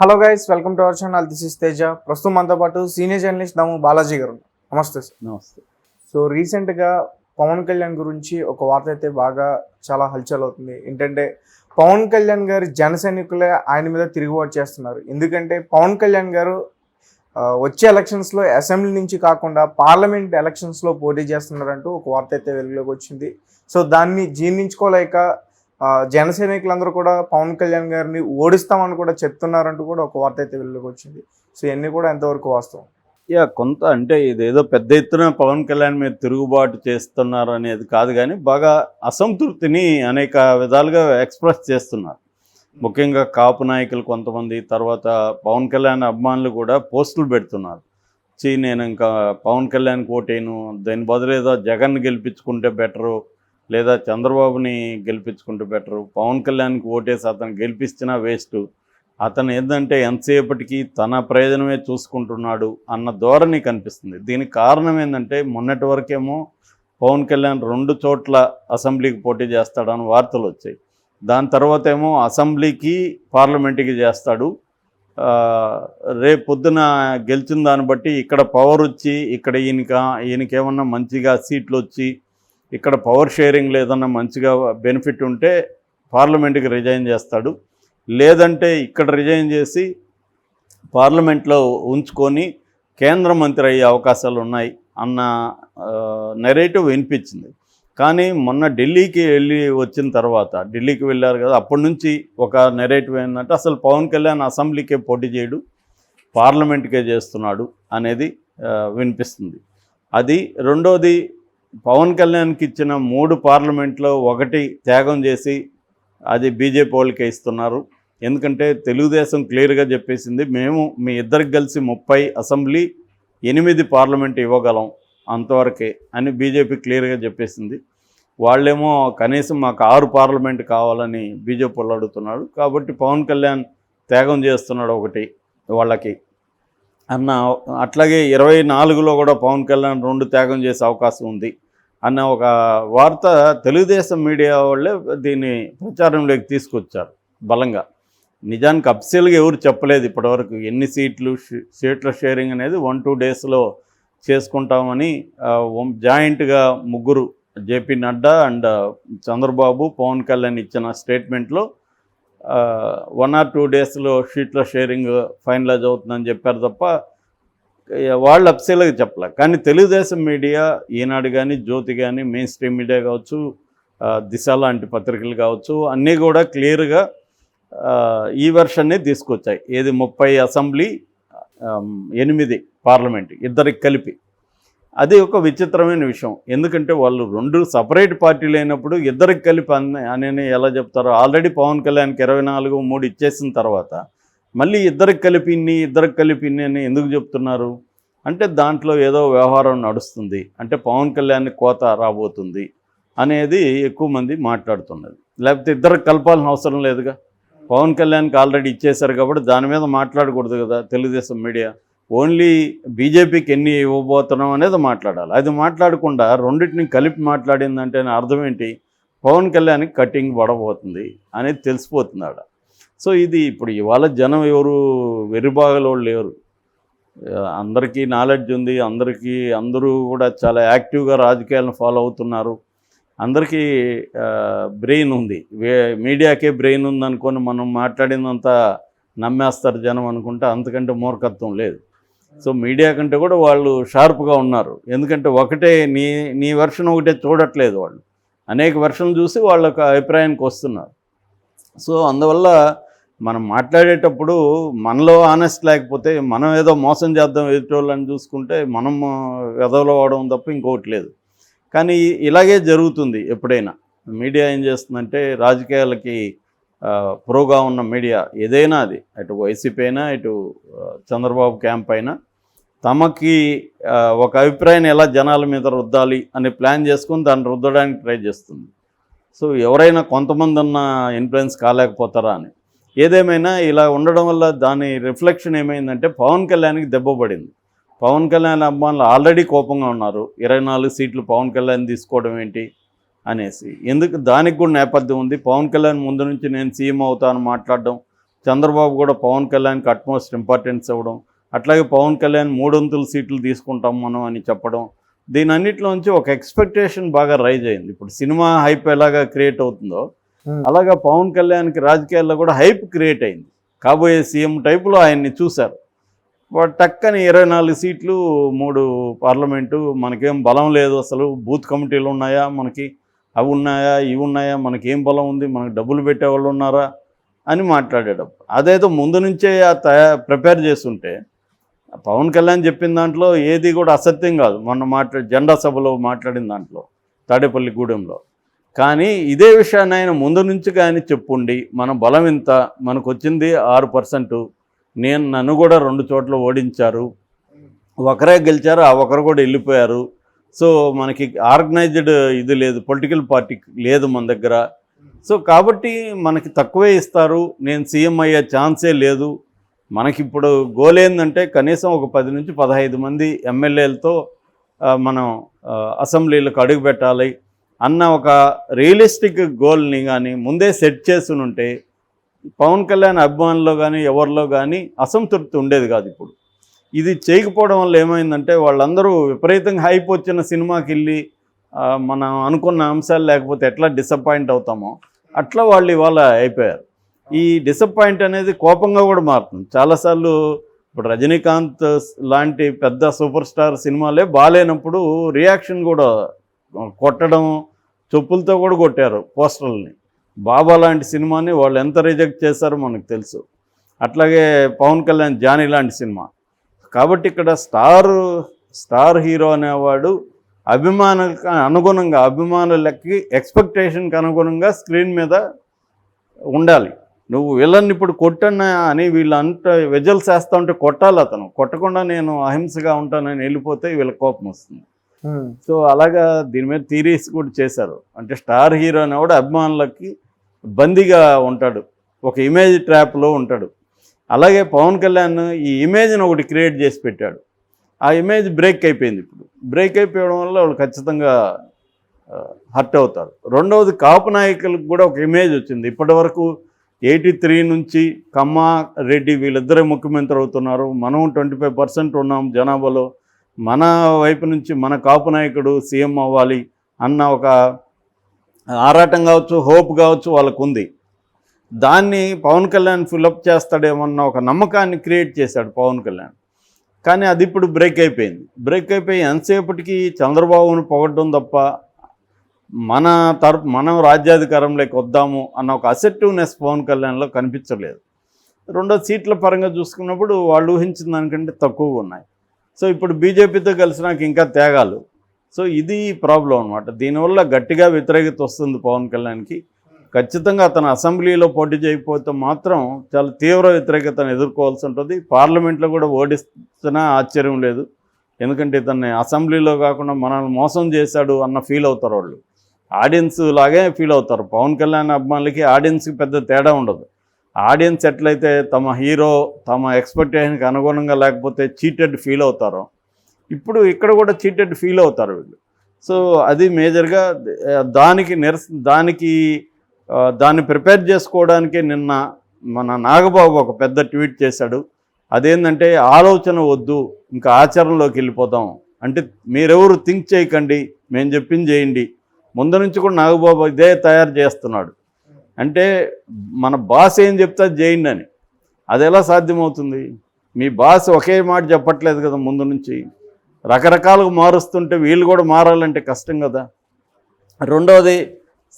Hello guys welcome to our channel this is Teja ప్రస్తుతం మనతో పాటు సీనియర్ జర్నలిస్ట్ దాము బాలాజీ గారు. నమస్తే సార్ నమస్తే. సో రీసెంట్గా పవన్ కళ్యాణ్ గురించి ఒక వార్త అయితే బాగా చాలా హల్చల్ అవుతుంది. ఏంటంటే పవన్ కళ్యాణ్ గారు జన సైనికులే ఆయన మీద తిరుగుబాటు చేస్తున్నారు. ఎందుకంటే పవన్ కళ్యాణ్ గారు వచ్చే ఎలక్షన్స్లో అసెంబ్లీ నుంచి కాకుండా పార్లమెంట్ ఎలక్షన్స్లో పోటీ చేస్తున్నారంటూ ఒక వార్త అయితే వెలుగులోకి వచ్చింది. సో దాన్ని జీర్ణించుకోలేక జన సైనికులందరూ కూడా పవన్ కళ్యాణ్ గారిని ఓడిస్తామని కూడా చెప్తున్నారంటూ కూడా ఒక వార్త అయితే వెలుగులోకి వచ్చింది. సో ఇవన్నీ కూడా ఎంతవరకు వాస్తవం? యా కొంత అంటే ఇదేదో పెద్ద ఎత్తున పవన్ కళ్యాణ్ మీద తిరుగుబాటు చేస్తున్నారు అనేది కాదు కానీ బాగా అసంతృప్తిని అనేక విధాలుగా ఎక్స్ప్రెస్ చేస్తున్నారు. ముఖ్యంగా కాపు నాయకులు కొంతమంది తర్వాత పవన్ కళ్యాణ్ అభిమానులు కూడా పోస్టులు పెడుతున్నారు. చీ నేను ఇంకా పవన్ కళ్యాణ్ కోటేను దాని బదులు ఏదో జగన్ గెలిపించుకుంటే బెటరు లేదా చంద్రబాబుని గెలిపించుకుంటే బెటరు. పవన్ కళ్యాణ్కి ఓటేసి అతను గెలిపించినా వేస్ట్. అతను ఏంటంటే ఎంతసేపటికి తన ప్రయోజనమే చూసుకుంటున్నాడు అన్న ధోరణి కనిపిస్తుంది. దీనికి కారణం ఏంటంటే మొన్నటి వరకేమో పవన్ కళ్యాణ్ రెండు చోట్ల అసెంబ్లీకి పోటీ చేస్తాడని వార్తలు వచ్చాయి. దాని తర్వాత ఏమో అసెంబ్లీకి పార్లమెంట్కి చేస్తాడు. రేపు పొద్దున గెలిచిన దాన్ని బట్టి ఇక్కడ పవర్ వచ్చి ఇక్కడ ఈయనక ఈయనకేమన్నా మంచిగా సీట్లు వచ్చి ఇక్కడ పవర్ షేరింగ్ లేదన్నా మంచిగా బెనిఫిట్ ఉంటే పార్లమెంట్కి రిజైన్ చేస్తాడు. లేదంటే ఇక్కడ రిజైన్ చేసి పార్లమెంట్లో ఉంచుకొని కేంద్ర మంత్రి అయ్యే అవకాశాలు ఉన్నాయి అన్న నెరేటివ్ వినిపించింది. కానీ మొన్న ఢిల్లీకి వెళ్ళి వచ్చిన తర్వాత ఢిల్లీకి వెళ్ళారు కదా అప్పటి నుంచి ఒక నెరేటివ్ ఏంటంటే అసలు పవన్ కళ్యాణ్ అసెంబ్లీకే పోటీ చేయడు పార్లమెంట్కే చేస్తున్నాడు అనేది వినిపిస్తుంది. అది రెండోది పవన్ కళ్యాణ్కి ఇచ్చిన మూడు పార్లమెంట్లో ఒకటి త్యాగం చేసి అది బీజేపీ వాళ్ళకే ఇస్తున్నారు. ఎందుకంటే తెలుగుదేశం క్లియర్గా చెప్పేసింది మేము మీ ఇద్దరికి కలిసి ముప్పై అసెంబ్లీ ఎనిమిది పార్లమెంట్ ఇవ్వగలం అంతవరకే అని బీజేపీ క్లియర్గా చెప్పేసింది. వాళ్ళేమో కనీసం మాకు ఆరు పార్లమెంట్ కావాలని బీజేపీ వాళ్ళు అడుగుతున్నాడు కాబట్టి పవన్ కళ్యాణ్ త్యాగం చేస్తున్నాడు ఒకటి వాళ్ళకి. అన్న అట్లాగే ఇరవై నాలుగులో కూడా పవన్ కళ్యాణ్ రెండు త్యాగం చేసే అవకాశం ఉంది అన్న ఒక వార్త తెలుగుదేశం మీడియా వాళ్ళే దీన్ని ప్రచారంలోకి తీసుకొచ్చారు బలంగా. నిజానికి అఫ్సియల్గా ఎవరు చెప్పలేదు ఇప్పటివరకు ఎన్ని సీట్లు సీట్ల షేరింగ్ అనేది వన్ టూ డేస్లో చేసుకుంటామని జాయింట్గా ముగ్గురు జేపీ నడ్డా అండ్ చంద్రబాబు పవన్ కళ్యాణ్ ఇచ్చిన స్టేట్మెంట్లో వన్ ఆర్ టూ డేస్లో షీట్ల షేరింగ్ ఫైనలైజ్ అవుతుందని చెప్పారు తప్ప వాళ్ళు అప్సీలుగా చెప్పలే. కానీ తెలుగుదేశం మీడియా ఈనాడు కానీ జ్యోతి కానీ మెయిన్ స్ట్రీమ్ మీడియా కావచ్చు దిశ లాంటి పత్రికలు కావచ్చు అన్నీ కూడా క్లియర్గా ఈ వెర్షన్ని తీసుకొచ్చాయి. ఏది ముప్పై అసెంబ్లీ ఎనిమిది పార్లమెంట్ ఇద్దరికి కలిపి. అది ఒక విచిత్రమైన విషయం. ఎందుకంటే వాళ్ళు రెండు సపరేట్ పార్టీలు అయినప్పుడు ఇద్దరికి కలిపి అని ఎలా చెప్తారో ఆల్రెడీ పవన్ కళ్యాణ్కి ఇరవై నాలుగు మూడు ఇచ్చేసిన తర్వాత మళ్ళీ ఇద్దరికి కలిపి ఇన్ని ఇద్దరికి కలిపి ఇన్ని అని ఎందుకు చెప్తున్నారు? అంటే దాంట్లో ఏదో వ్యవహారం నడుస్తుంది. అంటే పవన్ కళ్యాణ్ కోత రాబోతుంది అనేది ఎక్కువ మంది మాట్లాడుతున్నది లేకపోతే ఇద్దరికి కలపాల్సిన అవసరం లేదుగా. పవన్ కళ్యాణ్కి ఆల్రెడీ ఇచ్చేశారు కాబట్టి దాని మీద మాట్లాడకూడదు కదా తెలుగుదేశం మీడియా. ఓన్లీ బీజేపీకి ఎన్ని ఇవ్వబోతున్నాం అనేది మాట్లాడాలి. అది మాట్లాడకుండా రెండింటిని కలిపి మాట్లాడిందంటే అర్థం ఏంటి? పవన్ కళ్యాణ్కి కటింగ్ పడబోతుంది అనేది తెలిసిపోతుంది ఆడ. సో ఇది ఇప్పుడు ఇవాళ జనం ఎవరు వెర్రిబాగలోళ్ళు లేరు. అందరికీ నాలెడ్జ్ ఉంది అందరికీ అందరూ కూడా చాలా యాక్టివ్గా రాజకీయాలను ఫాలో అవుతున్నారు. అందరికీ బ్రెయిన్ ఉంది. మీడియాకే బ్రెయిన్ ఉందనుకొని మనం మాట్లాడిందంతా నమ్మేస్తారు జనం అనుకుంటే అంతకంటే మూర్ఖత్వం లేదు. సో మీడియా కంటే కూడా వాళ్ళు షార్ప్గా ఉన్నారు. ఎందుకంటే ఒకటే నీ నీ వెర్షన్ ఒకటే చూడట్లేదు వాళ్ళు. అనేక వెర్షన్లు చూసి వాళ్ళ ఒక అభిప్రాయానికి వస్తున్నారు. సో అందువల్ల మనం మాట్లాడేటప్పుడు మనలో ఆనెస్ట్ లేకపోతే మనం ఏదో మోసం చేద్దాం ఎదుటోళ్ళని చూసుకుంటే మనం వెదవలో అవడం తప్ప ఇంకొకటి లేదు. కానీ ఇలాగే జరుగుతుంది ఎప్పుడైనా. మీడియా ఏం చేస్తుందంటే రాజకీయాలకి ప్రోగా ఉన్న మీడియా ఏదైనా అది అటు వైసీపీ అయినా ఇటు చంద్రబాబు క్యాంప్ అయినా తమకి ఒక అభిప్రాయాన్ని ఎలా జనాల మీద రుద్దాలి అని ప్లాన్ చేసుకుని దాన్ని రుద్దడానికి ట్రై చేస్తుంది. సో ఎవరైనా కొంతమంది ఉన్న ఇన్ఫ్లుయెన్స్ కాలేకపోతారా అని. ఏదేమైనా ఇలా ఉండడం వల్ల దాని రిఫ్లెక్షన్ ఏమైందంటే పవన్ కళ్యాణ్కి దెబ్బ పడింది. పవన్ కళ్యాణ్ అభిమానులు ఆల్రెడీ కోపంగా ఉన్నారు. ఇరవై నాలుగు సీట్లు పవన్ కళ్యాణ్ తీసుకోవడం ఏంటి? అనేసి. ఎందుకు దానికి కూడా నేపథ్యం ఉంది. పవన్ కళ్యాణ్ ముందు నుంచి నేను సీఎం అవుతాను మాట్లాడడం చంద్రబాబు కూడా పవన్ కళ్యాణ్కి అట్మోస్ట్ ఇంపార్టెన్స్ ఇవ్వడం అట్లాగే పవన్ కళ్యాణ్ మూడొంతుల సీట్లు తీసుకుంటాం మనం అని చెప్పడం దీని అన్నిటిలోంచి ఒక ఎక్స్పెక్టేషన్ బాగా రైజ్ అయింది. ఇప్పుడు సినిమా హైప్ ఎలాగా క్రియేట్ అవుతుందో Hmm. అలాగా పవన్ కళ్యాణ్కి రాజకీయాల్లో కూడా హైప్ క్రియేట్ అయింది. కాబోయే సీఎం టైపులో ఆయన్ని చూశారు. టక్కని ఇరవై నాలుగు సీట్లు మూడు పార్లమెంటు మనకేం బలం లేదు అసలు బూత్ కమిటీలు ఉన్నాయా మనకి? అవి ఉన్నాయా ఇవి ఉన్నాయా మనకేం బలం ఉంది మనకు డబ్బులు పెట్టేవాళ్ళు ఉన్నారా అని మాట్లాడేటప్పుడు. అదేదో ముందు నుంచే తయా ప్రిపేర్ చేస్తుంటే పవన్ కళ్యాణ్ చెప్పిన దాంట్లో ఏది కూడా అసత్యం కాదు. మొన్న మాట్లా జెండా సభలో మాట్లాడిన దాంట్లో తాడేపల్లి గూడెంలో. కానీ ఇదే విషయాన్ని ఆయన ముందు నుంచి కానీ చెప్పుండి మన బలం ఇంత మనకు వచ్చింది ఆరు పర్సెంట్. నేను నన్ను కూడా రెండు చోట్ల ఓడించారు. ఒకరే గెలిచారు ఆ ఒకరు కూడా వెళ్ళిపోయారు. సో మనకి ఆర్గనైజ్డ్ ఇది లేదు పొలిటికల్ పార్టీ లేదు మన దగ్గర. సో కాబట్టి మనకి తక్కువే ఇస్తారు. నేను సీఎం అయ్యే ఛాన్సే లేదు. మనకి ఇప్పుడు గోల్ ఏంటంటే కనీసం ఒక పది నుంచి పదహైదు మంది ఎమ్మెల్యేలతో మనం అసెంబ్లీలకు అడుగు పెట్టాలి అన్న ఒక రియలిస్టిక్ గోల్ని కానీ ముందే సెట్ చేసి పవన్ కళ్యాణ్ అభిమానుల్లో కానీ ఎవరిలో కానీ అసంతృప్తి ఉండేది కాదు ఇప్పుడు. ఇది చేయకపోవడం వల్ల ఏమైందంటే వాళ్ళందరూ విపరీతంగా హైప్ వచ్చిన సినిమాకి వెళ్ళి మనం అనుకున్న అంశాలు లేకపోతే ఎట్లా డిసప్పాయింట్ అవుతామో అట్లా వాళ్ళు ఇవాళ అయిపోయారు. ఈ డిసప్పాయింట్ అనేది కోపంగా కూడా మారుతుంది. చాలాసార్లు ఇప్పుడు రజనీకాంత్ లాంటి పెద్ద సూపర్ స్టార్ సినిమాలే బాగాలేనప్పుడు రియాక్షన్ కూడా కొట్టడం చెప్పులతో కూడా కొట్టారు పోస్టర్లని. బాబా లాంటి సినిమాని వాళ్ళు ఎంత రిజెక్ట్ చేశారో మనకు తెలుసు. అట్లాగే పవన్ కళ్యాణ్ జానీ లాంటి సినిమా. కాబట్టి ఇక్కడ స్టార్ స్టార్ హీరో అనేవాడు అభిమాన అనుగుణంగా అభిమానులకి ఎక్స్పెక్టేషన్కి అనుగుణంగా స్క్రీన్ మీద ఉండాలి. నువ్వు విలన్ ఇప్పుడు కొట్టన్న అని వీళ్ళు అంట విజల్స్ వేస్తూ ఉంటే కొట్టాలి అతను. కొట్టకుండా నేను అహింసగా ఉంటానని వెళ్ళిపోతే వీళ్ళకి కోపం వస్తుంది. ఉమ్, సో అలాగా దీని మీద థీరీస్ కూడా చేశారు. అంటే స్టార్ హీరో అనేవాడు అభిమానులకి బందీగా ఉంటాడు. ఒక ఇమేజ్ ట్రాప్లో ఉంటాడు. అలాగే పవన్ కళ్యాణ్ ఈ ఇమేజ్ని ఒకటి క్రియేట్ చేసి పెట్టాడు. ఆ ఇమేజ్ బ్రేక్ అయిపోయింది ఇప్పుడు. బ్రేక్ అయిపోవడం వల్ల వాళ్ళు ఖచ్చితంగా హర్ట్ అవుతారు. రెండవది కాపు నాయకులకు కూడా ఒక ఇమేజ్ వచ్చింది. ఇప్పటి వరకు ఎయిటీ త్రీ నుంచి కమ్మ రెడ్డి వీళ్ళిద్దరే ముఖ్యమంత్రి అవుతున్నారు. మనం ట్వంటీ ఫైవ్ పర్సెంట్ ఉన్నాం జనాభాలో. మన వైపు నుంచి మన కాపు నాయకుడు సీఎం అవ్వాలి అన్న ఒక ఆరాటం కావచ్చు హోప్ కావచ్చు వాళ్ళకు ఉంది దాన్ని పవన్ కళ్యాణ్ ఫిలప్ చేస్తాడేమన్న ఒక నమ్మకాన్ని క్రియేట్ చేశాడు పవన్ కళ్యాణ్. కానీ అది ఇప్పుడు బ్రేక్ అయిపోయింది. బ్రేక్ అయిపోయి ఎంతసేపటికి చంద్రబాబును పొగడ్డం తప్ప మన తరపు మనం రాజ్యాధికారంలోకి వద్దాము అన్న ఒక అసెప్టివ్నెస్ పవన్ కళ్యాణ్లో కనిపించలేదు. రెండో సీట్ల పరంగా చూసుకున్నప్పుడు వాళ్ళు ఊహించిన దానికంటే తక్కువగా ఉన్నాయి. సో ఇప్పుడు బీజేపీతో కలిసి నాకు ఇంకా తేగాలు. సో ఇది ప్రాబ్లం అనమాట దీనివల్ల గట్టిగా వ్యతిరేకత వస్తుంది పవన్ కళ్యాణ్కి. ఖచ్చితంగా అతను అసెంబ్లీలో పోటీ చేయకపోతే మాత్రం చాలా తీవ్ర వ్యతిరేకతను ఎదుర్కోవాల్సి ఉంటుంది. పార్లమెంట్లో కూడా ఓడిస్తున్నా ఆశ్చర్యం లేదు. ఎందుకంటే ఇతన్ని అసెంబ్లీలో కాకుండా మనల్ని మోసం చేశాడు అన్న ఫీల్ అవుతారు వాళ్ళు. ఆడియన్స్ లాగే ఫీల్ అవుతారు. పవన్ కళ్యాణ్ అభిమానులకి ఆడియన్స్కి పెద్ద తేడా ఉండదు. ఆడియన్స్ ఎట్లయితే తమ హీరో తమ ఎక్స్పెక్టేషన్కి అనుగుణంగా లేకపోతే చీటెడ్ ఫీల్ అవుతారో ఇప్పుడు ఇక్కడ కూడా చీటెడ్ ఫీల్ అవుతారు వీళ్ళు. సో అది మేజర్గా దానికి నిరస దానికి దాన్ని ప్రిపేర్ చేసుకోవడానికి నిన్న మన నాగబాబు ఒక పెద్ద ట్వీట్ చేశాడు. అదేంటంటే ఆలోచన వద్దు ఇంకా ఆచరణలోకి వెళ్ళిపోతాం. అంటే మీరెవరు థింక్ చేయకండి మేము చెప్పింది చేయండి. ముందు నుంచి కూడా నాగబాబు ఇదే తయారు చేస్తున్నాడు. అంటే మన బాస్ ఏం చెప్తే చేయండి అని. అది ఎలా సాధ్యమవుతుంది? మీ బాస్ ఒకే మాట చెప్పట్లేదు కదా ముందు నుంచి. రకరకాలుగా మారుస్తుంటే వీళ్ళు కూడా మారాలంటే కష్టం కదా. రెండవది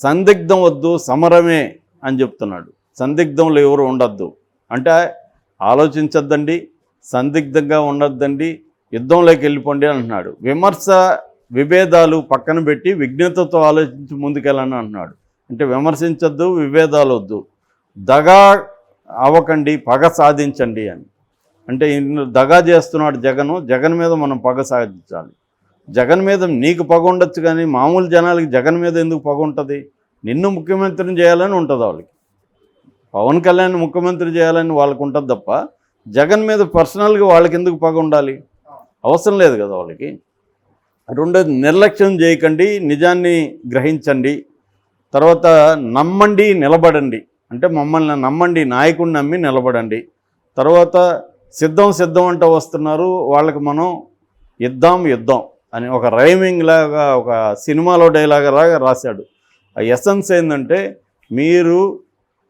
సందిగ్ధం వద్దు సమరమే అని చెప్తున్నాడు. సందిగ్ధంలో ఎవరు ఉండొద్దు. అంటే ఆలోచించద్దండి సందిగ్ధంగా ఉండొద్దండి యుద్ధంలోకి వెళ్ళిపోండి అంటున్నాడు. విమర్శ విభేదాలు పక్కన పెట్టి విఘ్నతతో ఆలోచించి ముందుకెళ్ళని అంటున్నాడు. అంటే విమర్శించద్దు విభేదాలు వద్దు. దగా అవ్వకండి పగ సాధించండి అని. అంటే దగా చేస్తున్నాడు జగను జగన్ మీద మనం పగ సాధించాలి. జగన్ మీద నీకు పగ ఉండొచ్చు కానీ మామూలు జనాలకి జగన్ మీద ఎందుకు పగ ఉంటుంది? నిన్ను ముఖ్యమంత్రిని చేయాలని ఉంటుంది వాళ్ళకి. పవన్ కళ్యాణ్ ముఖ్యమంత్రి చేయాలని వాళ్ళకు ఉంటుంది తప్ప జగన్ మీద పర్సనల్గా వాళ్ళకి ఎందుకు పగ ఉండాలి? అవసరం లేదు కదా వాళ్ళకి. రెండోది నిర్లక్ష్యం చేయకండి నిజాన్ని గ్రహించండి తర్వాత నమ్మండి నిలబడండి. అంటే మమ్మల్ని నమ్మండి నాయకుడిని నమ్మి నిలబడండి. తర్వాత సిద్ధం సిద్ధం అంటూ వస్తున్నారు వాళ్ళకి మనం ఇద్దాం యుద్ధం అని ఒక రైమింగ్ లాగా ఒక సినిమాలో డైలాగ్ లాగా రాశాడు. ఆ ఎసెన్స్ ఏంటంటే మీరు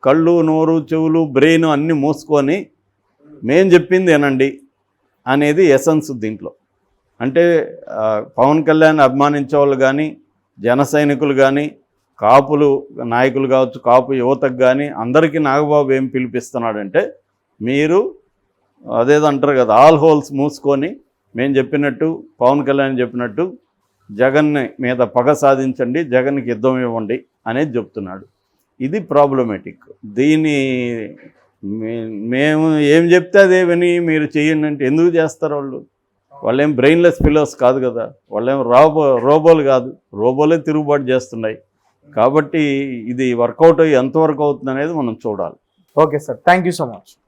కళ్ళు నోరు చెవులు బ్రెయిన్ అన్నీ మూసుకొని మేం చెప్పింది వినండి అనేది ఎసెన్స్ దీంట్లో. అంటే పవన్ కళ్యాణ్ అభిమానించే వాళ్ళు కానీ జన సైనికులు కానీ కాపులు నాయకులు కావచ్చు కాపు యువతకు కానీ అందరికీ నాగబాబు ఏం పిలిపిస్తున్నాడంటే మీరు అదేదంటారు కదా ఆల్ హోల్స్ మూసుకొని మేము చెప్పినట్టు పవన్ కళ్యాణ్ చెప్పినట్టు జగన్ని మీద పగ సాధించండి జగన్కి యుద్ధం ఇవ్వండి అనేది చెప్తున్నాడు. ఇది ప్రాబ్లమేటిక్ దీని మేము ఏం చెప్తే అదే విని మీరు చేయండి అంటే ఎందుకు చేస్తారు వాళ్ళు? వాళ్ళేం బ్రెయిన్లెస్ పిల్లర్స్ కాదు కదా. వాళ్ళేం రోబో రోబోలు కాదు. రోబోలే తిరుగుబాటు చేస్తున్నాయి. కాబట్టి ఇది వర్కౌట్ అయ్యి ఎంతవరకు అవుతుంది అనేది మనం చూడాలి. Okay sir thank you so much